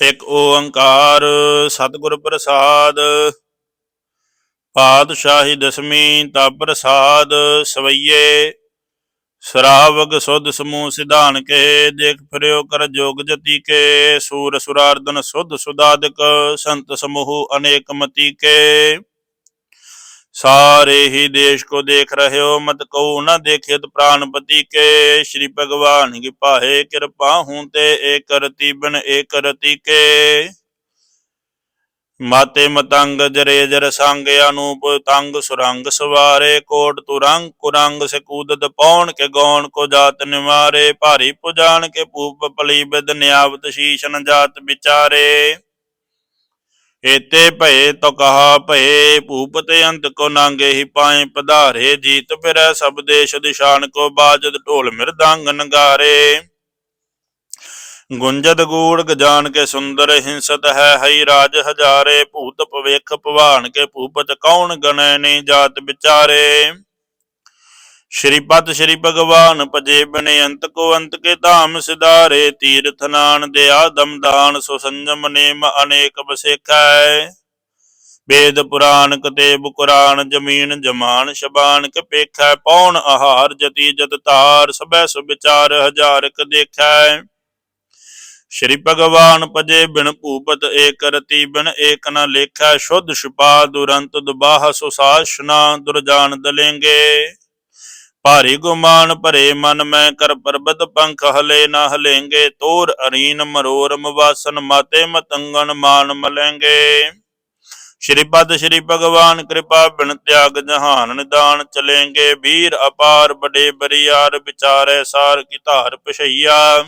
ਇੱਕ ਓੰਕਾਰ ਸਤਿਗੁਰ ਪ੍ਰਸਾਦ, ਪਾਤਸ਼ਾਹੀ ਦਸਮੀ ਤਾ ਪ੍ਰਸਾਦ ਸਵਈਏ ਸਰਾਵਗ ਸੁਧ ਸਮੂਹ ਸਿਧਾਨ ਕੇ, ਦੇਖ ਫਿਰਿਓ ਕਰ ਜੋਗ ਜਤੀ ਕੇ, ਸੂਰ ਸੁਰਾਰਦਨ ਸੁਧ ਸੁਦਾਦਿਕ, ਸੰਤ ਸਮੂਹ ਅਨੇਕ ਮਤੀ ਕੇ। ਸਾਰੇ ਹੀ ਦੇਸ਼ ਕੋ ਦੇਖ ਰਹੇ ਹੋ, ਮਤ ਕਉ ਨ ਦੇਖਿਤ ਪ੍ਰਾਨਪਤੀ ਕੇ। ਸ਼੍ਰੀ ਭਗਵਾਨ ਕੀ ਪਾਹੇ ਕਿਰਪਾ ਹੂੰ ਤੇ ਏਕ ਰਤੀ ਬਿਨ ਏਕ ਰਤੀ ਕੇ। ਮਾਤੇ ਮਤੰਗ ਜਰੇ ਜਰ ਸੰਗ ਅਨੂਪ ਤੰਗ ਸੁਰੰਗ ਸਵਾਰੇ, ਕੋਟ ਤੁਰੰਗ ਕੁਰੰਗ ਸਕੂਦਤ ਪੌਣ ਕੇ ਗੌਣ ਕੋ ਜਾਤ ਨਿਵਾਰੇ, ਭਾਰੀ ਪੁਜਾਨ ਕੇ ਪੂਪ ਪਲੀ ਬਿਦ ਨਿਆਵਤ ਸ਼ੀਸ਼ਨ ਜਾਤ ਵਿਚਾਰੇ। ਏਤੇ ਭਏ ਤੋ ਕਹਾ ਭਏ, ਭੂਪਤ ਅੰਤ ਕੋ ਨਾਂਗੇ ਹੀ ਪਾਏ, ਪਧਾਰੇ ਜੀਤ ਫਿਰੈ, ਸਭ ਦੇਸ਼ ਦਿਸ਼ਾਨ ਕੋ ਬਾਜਦ, ਢੋਲ ਮਿਰਦੰਗ ਨਗਾਰੇ। ਗੁੰਜਦ ਗੂੜ ਗਜਾਨ ਕੇ ਸੁੰਦਰ ਹਿੰਸਤ ਹੈ, ਹਈ ਰਾਜ ਹਜ਼ਾਰੇ, ਭੂਤ ਭਵੇਖ ਭਵਾਨ ਕੇ ਭੂਪਤ ਕੌਣ ਗਣੈ ਨੀ ਜਾਤ ਵਿਚਾਰੇ। ਸ਼੍ਰੀ ਪਦ ਸ਼੍ਰੀ ਭਗਵਾਨ ਭਜੇ ਬਿਨ ਅੰਤ ਕੋ ਅੰਤ ਕੇ ਧਾਮ ਸਿਧਾਰੇ, ਤੀਰਥ ਨਾਨ ਦਿਆ ਦਮਦਾਨ ਸੋ ਸੰਜਮ ਨੇਮ ਅਨੇਕ ਬਸੇਖੈ ਵੇਦ ਪੁਰਾਨ ਕਤੇਬ ਕੁਰਾਨ ਜਮੀਨ ਜਮਾਨ, ਸ਼ਬਾਨ ਕ ਪੇਖੈ, ਪੌਣ ਆਹਾਰ ਜਤੀ ਜਤ ਤਾਰ ਸਭੈ ਸੁ ਵਿਚਾਰ ਹਜ਼ਾਰ ਕ ਦੇਖੈ। ਸ਼੍ਰੀ ਭਗਵਾਨ ਭਜੇ ਬਿਨ ਭੂਪਤ ਏਕ ਰਤੀ ਬਿਨ ਏਕ ਨ ਲੇਖੈ, ਸ਼ੁੱਧ ਛੁਪਾ ਦੁਰੰਤ ਦੁਬਾਹ ਸੁਸਾਸ਼ਨਾ ਦੁਰਜਾਨ ਦਲੇਂਗੇ। ਭਾਰੀ ਗੁਮਾਨ ਭਰੇ ਮਨ ਮੈਂ ਕਰ ਪਰਬਤ ਪੰਖ ਹਲੇ ਨਾ ਹਲੇਂਗੇ, ਤੋਰ ਅਰੀਨ ਮਰੋਰ ਮਵਾਸਨ ਮਾਤੇ ਮਤੰਗਨ ਮਾਨ ਮਲੇਂਗੇ। ਸ਼੍ਰੀ ਪਦ ਸ਼੍ਰੀ ਭਗਵਾਨ ਕਿਰਪਾ ਬਿਨ ਤਿਆਗ ਜਹਾਨ ਨਿਦਾਨ ਚਲੇਂਗੇ, ਵੀਰ ਅਪਾਰ ਬੜੇ ਬਰੀਆਰ ਵਿਚਾਰੇ ਸਾਰ ਕੀ ਧਾਰ ਪਛਈਆ।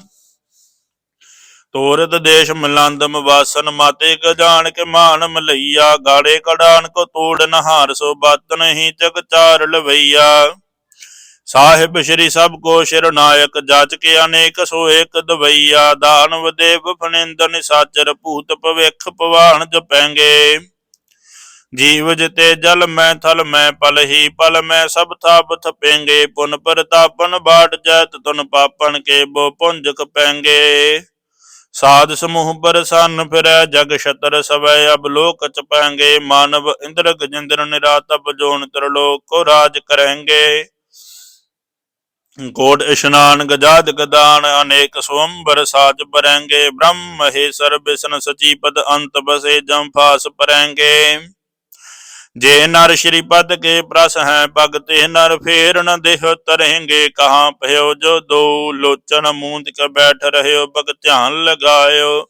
ਤੋਰਤ ਦੇਸ਼ ਮਲੰਦਮ ਵਾਸਨ ਮਾਤੇ ਗਜਾਨ ਕੇ ਮਾਨ ਮਲਈਆ, ਗਾੜੇ ਕੜਾਨ ਕੋ ਤੋੜ ਨਹਾਰ ਸੋ ਬਤ ਨਹੀਂ ਜਗ ਚਾਰ ਲਵਈਆ। ਸਾਹਿਬ ਸ਼੍ਰੀ ਸਭ ਕੋ ਸ਼ਿਰ ਨਾਇਕ ਜਜ ਕੇ ਅਨੇਕ ਸੋ ਏਕ ਦਵਈਆ ਦਾਨਵ ਦੇਵ ਫਨਿੰਦ ਨਿਸਾਚਰ ਭੂਤ ਭਵਿਖ ਭਵਾਨ ਜਪੈਂਗੇ। ਜੀਵ ਜਿਤੇ ਜਲ ਮੈਂ ਥਲ ਮੈਂ ਪਲ ਹੀ ਪਲ ਮੈਂ ਸਭ ਥਾਪ ਥਪੇਂਗੇ, ਪੁਨ ਪ੍ਰਤਾਪਨ ਬਾਟ ਜੈਤ ਤੁਨ ਪਾਪਨ ਕੇ ਬੋ ਪੁੰਜ ਕਪੈਂਗੇ ਸਾਧ ਸਮੂਹ ਬਰਸਨ ਫਿਰੈ, ਜਗ ਛਤਰ ਸਵੈ, ਅਬ ਲੋਕ ਚਪਾਂਗੇ, ਮਾਨਵ ਇੰਦਰ ਗਜਿੰਦਰ ਨਿਰਾਤਪ ਜੋਨ ਤਰਲੋਕ ਕੋ ਰਾਜ ਕਰੈਂਗੇ। ਕੋਟ ਇਸ਼ਨਾਨ ਗਜਾਦ ਗਦਾਨ, ਅਨੇਕ ਸਵੰਬਰ ਸਾਜ ਬਰੈਂਗੇ ਬ੍ਰਹਮ ਮਹੇਸ਼ਰ ਬਿਸ਼ਨ ਸਚੀ ਪਦ ਅੰਤ ਬਸੇ ਜਮ ਫਾਸ ਪਰੈਂਗੇ ਜੇ ਨਰ ਸ਼੍ਰੀ ਪਦ ਕੇ ਪ੍ਰਸ ਹੈ, ਭਗਤੇ ਨਰ ਫੇਰਨ ਦੇਹ ਤਰਹਿੰਗੇ, ਕਹਾਂ ਭਇਓ ਜੋ ਦੋ ਲੋਚਨ ਮੂੰਦ ਕੇ ਬੈਠ ਰਹਿਓ ਭਗ ਧਿਆਨ ਲਗਾਇਓ।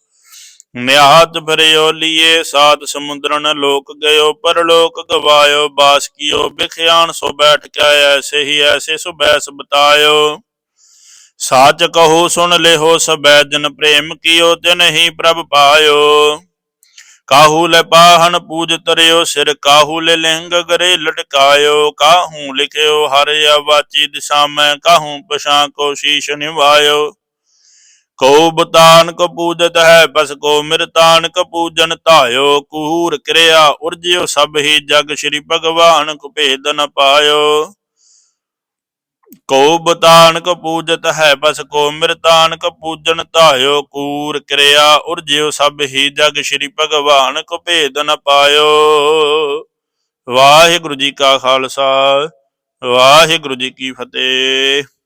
ਨਿਆਤ ਭਰਿਓ ਲੀਏ ਸਾਤ ਸਮੁੰਦਰਨ ਲੋਕ ਗਇਓ, ਪਰਲੋਕ ਗਵਾਇਓ, ਬਾਸ ਕੀਓ, ਬਿਖਿਆਨ ਸੋ ਬੈਠ ਕੇ ਐਸੇ ਹੀ ਐਸੇ ਸੋ ਬੈਸ ਬਤਾਇਓ। ਸਾਚ ਕਹੋ, ਸੁਣ ਲਿਹੋ ਸਬੈ ਜਨ ਪ੍ਰੇਮ ਕੀਓ, ਤਿਨ ਹੀ ਪ੍ਰਭ ਪਾਇਓ। ਕਾਹੂ ਲੈ ਪਾਹਨ ਪੂਜ ਤਰਿਓ, ਸਿਰ ਕਾਹੂ ਲੈ ਲਿੰਗ ਗਰੇ ਲਟਕਾਇਓ। ਕਾਹੂ ਲਿਖਿਓ, ਹਰ ਆਵਾਚੀ ਦਿਸ਼ਾ ਮੈਂ, ਕਾਹੂ ਪਛਾਂ ਕੋ ਸ਼ੀਸ਼ ਨਿਵਾਇਓ। ਕੋ ਬਤਾਨ ਕੋ ਪੂਜਤ ਹੈ, ਬਸ ਕੋ ਮਿਰਤਾਨ ਕੋ ਪੂਜਨ ਧਾਇਓ ਕੂਰ ਕਿਰਿਆ ਉਰਜਿਓ, ਸਭ ਹੀ ਜਗ ਸ਼੍ਰੀ ਭਗਵਾਨ, ਕੋ ਭੇਦ ਨ ਪਾਇਓ। ਕੋ ਬਤਾਨ ਕੋ ਪੂਜਤ ਹੈ, ਬਸ ਕੋ ਮਿਰਤਾਨ ਕੋ ਪੂਜਨ ਧਾਇਓ ਕੂਰ ਕਿਰਿਆ ਉਰਜਿਓ, ਸਭ ਹੀ ਜਗ ਸ਼੍ਰੀ ਭਗਵਾਨ, ਕੋ ਭੇਦ ਨ ਪਾਇਓ। ਵਾਹਿਗੁਰੂ ਜੀ ਕਾ ਖਾਲਸਾ, ਵਾਹਿਗੁਰੂ ਜੀ ਕੀ ਫਤਿਹ।